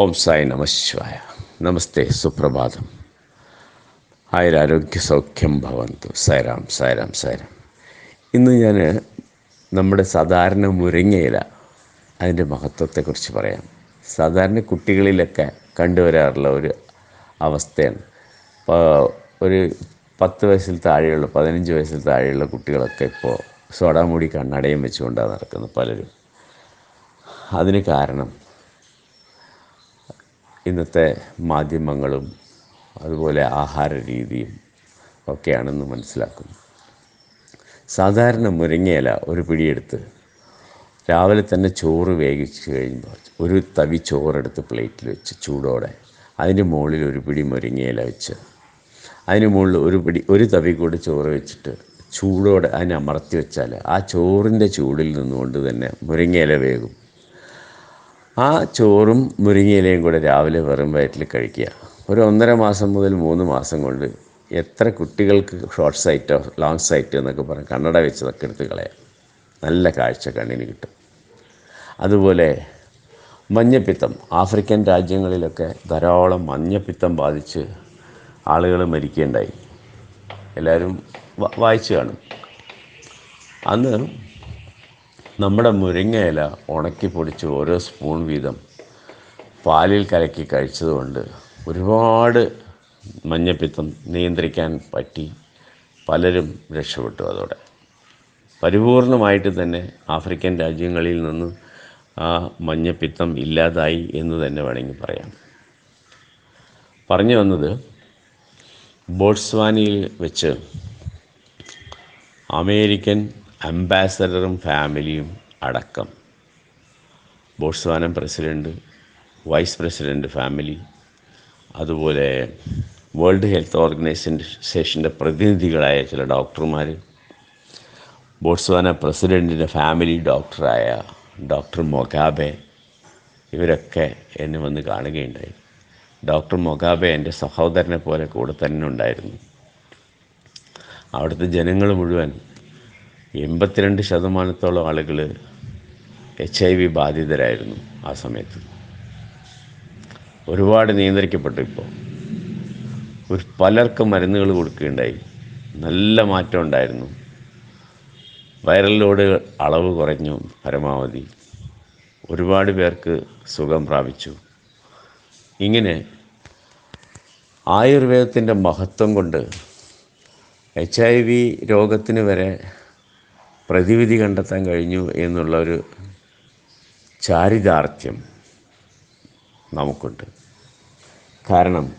ഓം സായി നമശിവായ നമസ്തേ സുപ്രഭാതം. ആയുരാരോഗ്യ സൗഖ്യം ഭവന്തു. സൈറാം സൈറാം സായരാം. ഇന്ന് ഞാൻ നമ്മുടെ സാധാരണ മുരിങ്ങയില അതിന്റെ മഹത്വത്തെക്കുറിച്ച് പറയാം. സാധാരണ കുട്ടികളിലൊക്കെ കണ്ടുവരാറുള്ള ഒരു അവസ്ഥയാണ്. ഒരു പത്ത് വയസ്സിൽ താഴെയുള്ള പതിനഞ്ച് വയസ്സിൽ താഴെയുള്ള കുട്ടികളൊക്കെ ഇപ്പോൾ സോഡാമൂടി കണ്ണടയും വെച്ചുകൊണ്ടാണ് നടക്കുന്നത് പലരും. അതിന് കാരണം ഇന്നത്തെ മാധ്യമങ്ങളും അതുപോലെ ആഹാര രീതിയും ഒക്കെയാണെന്ന് മനസ്സിലാക്കുന്നു. സാധാരണ മുരിങ്ങയില ഒരു പിടിയെടുത്ത് രാവിലെ തന്നെ ചോറ് വേവിച്ച് കഴിയുമ്പോൾ ഒരു തവി ചോറെടുത്ത് പ്ലേറ്റിൽ വെച്ച് ചൂടോടെ അതിന്റെ മുകളിൽ ഒരു പിടി മുരിങ്ങയില വെച്ച് അതിന് മുകളിൽ ഒരു പിടി ഒരു തവി കൂടി ചോറ് വെച്ചിട്ട് ചൂടോടെ അതിനെ അമർത്തി വെച്ചാൽ ആ ചോറിന്റെ ചൂടിൽ നിന്നുകൊണ്ട് തന്നെ മുരിങ്ങയില വേകും ആ ചോറും മുരിങ്ങയിലയും കൂടെ രാവിലെ വെറും വയറ്റിൽ കഴിക്കുക. ഒരു ഒന്നര മാസം മുതൽ മൂന്ന് മാസം കൊണ്ട് എത്ര കുട്ടികൾക്ക് ഷോർട്ട് സൈറ്റോ ലോങ് സൈറ്റ് എന്നൊക്കെ പറഞ്ഞ് കണ്ണട വെച്ചതൊക്കെ എടുത്ത് കളയാം. നല്ല കാഴ്ച കണ്ണിന് കിട്ടും. അതുപോലെ മഞ്ഞപ്പിത്തം. ആഫ്രിക്കൻ രാജ്യങ്ങളിലൊക്കെ ധാരാളം മഞ്ഞപ്പിത്തം ബാധിച്ച് ആളുകൾ മരിക്കുകയുണ്ടായി എല്ലാവരും വായിച്ചു കാണും. അന്ന് നമ്മുടെ മുരിങ്ങയില ഉണക്കി പൊടിച്ച് ഓരോ സ്പൂൺ വീതം പാലിൽ കലക്കി കഴിച്ചതുകൊണ്ട് ഒരുപാട് മഞ്ഞപ്പിത്തം നിയന്ത്രിക്കാൻ പറ്റി. പലരും രക്ഷപ്പെട്ടു അതോടെ. പരിപൂർണമായിട്ട് തന്നെ ആഫ്രിക്കൻ രാജ്യങ്ങളിൽ നിന്ന് ആ മഞ്ഞപ്പിത്തം ഇല്ലാതായി എന്ന് തന്നെ വേണമെങ്കിൽ പറയാം. പറഞ്ഞു വന്നത് ബോട്സ്വാനിയിൽ വെച്ച് അമേരിക്കൻ അംബാസഡറും ഫാമിലിയും അടക്കം. ബോട്സ്വാനം പ്രസിഡന്റ് വൈസ് പ്രസിഡന്റ് ഫാമിലി അതുപോലെ വേൾഡ് ഹെൽത്ത് ഓർഗനൈസേഷന്റെ പ്രതിനിധികളായ ചില ഡോക്ടർമാർ ബോട്സ്വാന പ്രസിഡന്റിന്റെ ഫാമിലി ഡോക്ടറായ ഡോക്ടർ മൊഗാബെ ഇവരൊക്കെ എന്നെ വന്ന് കാണുകയുണ്ടായി. ഡോക്ടർ മൊഗാബെ എന്റെ സഹോദരനെ പോലെ കൂടെ തന്നെ ഉണ്ടായിരുന്നു. അവിടുത്തെ ജനങ്ങൾ മുഴുവൻ എൺപത്തിരണ്ട് ശതമാനത്തോളം ആളുകൾ എച്ച് ഐ വി ബാധിതരായിരുന്നു ആ സമയത്ത്. ഒരുപാട് നിയന്ത്രിക്കപ്പെട്ടു ഇപ്പോൾ ഒരു പലർക്കും മരുന്നുകൾ കൊടുക്കുകയുണ്ടായി. നല്ല മാറ്റം ഉണ്ടായിരുന്നു. വൈറൽ ലോഡ് അളവ് കുറഞ്ഞു പരമാവധി. ഒരുപാട് പേർക്ക് സുഖം പ്രാപിച്ചു. ഇങ്ങനെ ആയുർവേദത്തിന്റെ മഹത്വം കൊണ്ട് എച്ച് ഐ വി രോഗത്തിന് വരെ പ്രതിവിധി കണ്ടെത്താൻ കഴിഞ്ഞു എന്നുള്ള ഒരു ചാരിതാർത്ഥ്യം നമുക്കുണ്ട്. കാരണം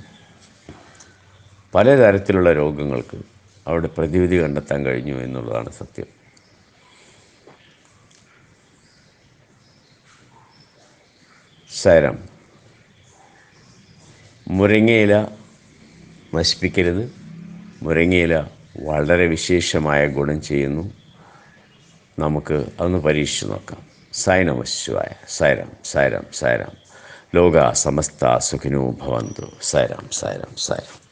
പലതരത്തിലുള്ള രോഗങ്ങൾക്ക് അവിടെ പ്രതിവിധി കണ്ടെത്താൻ കഴിഞ്ഞു എന്നുള്ളതാണ് സത്യം. സരം. മുരിങ്ങയില നശിപ്പിക്കരുത്. മുരിങ്ങയില വളരെ വിശേഷമായ ഗുണം ചെയ്യുന്നു. നമുക്ക് അതൊന്ന് പരീക്ഷിച്ച് നോക്കാം. സൈനമശിവായ സൈരം സൈരം സൈരം. ലോക സമസ്ത സുഖിനോ ഭവന്തു. സൈരം സൈരം സായരാം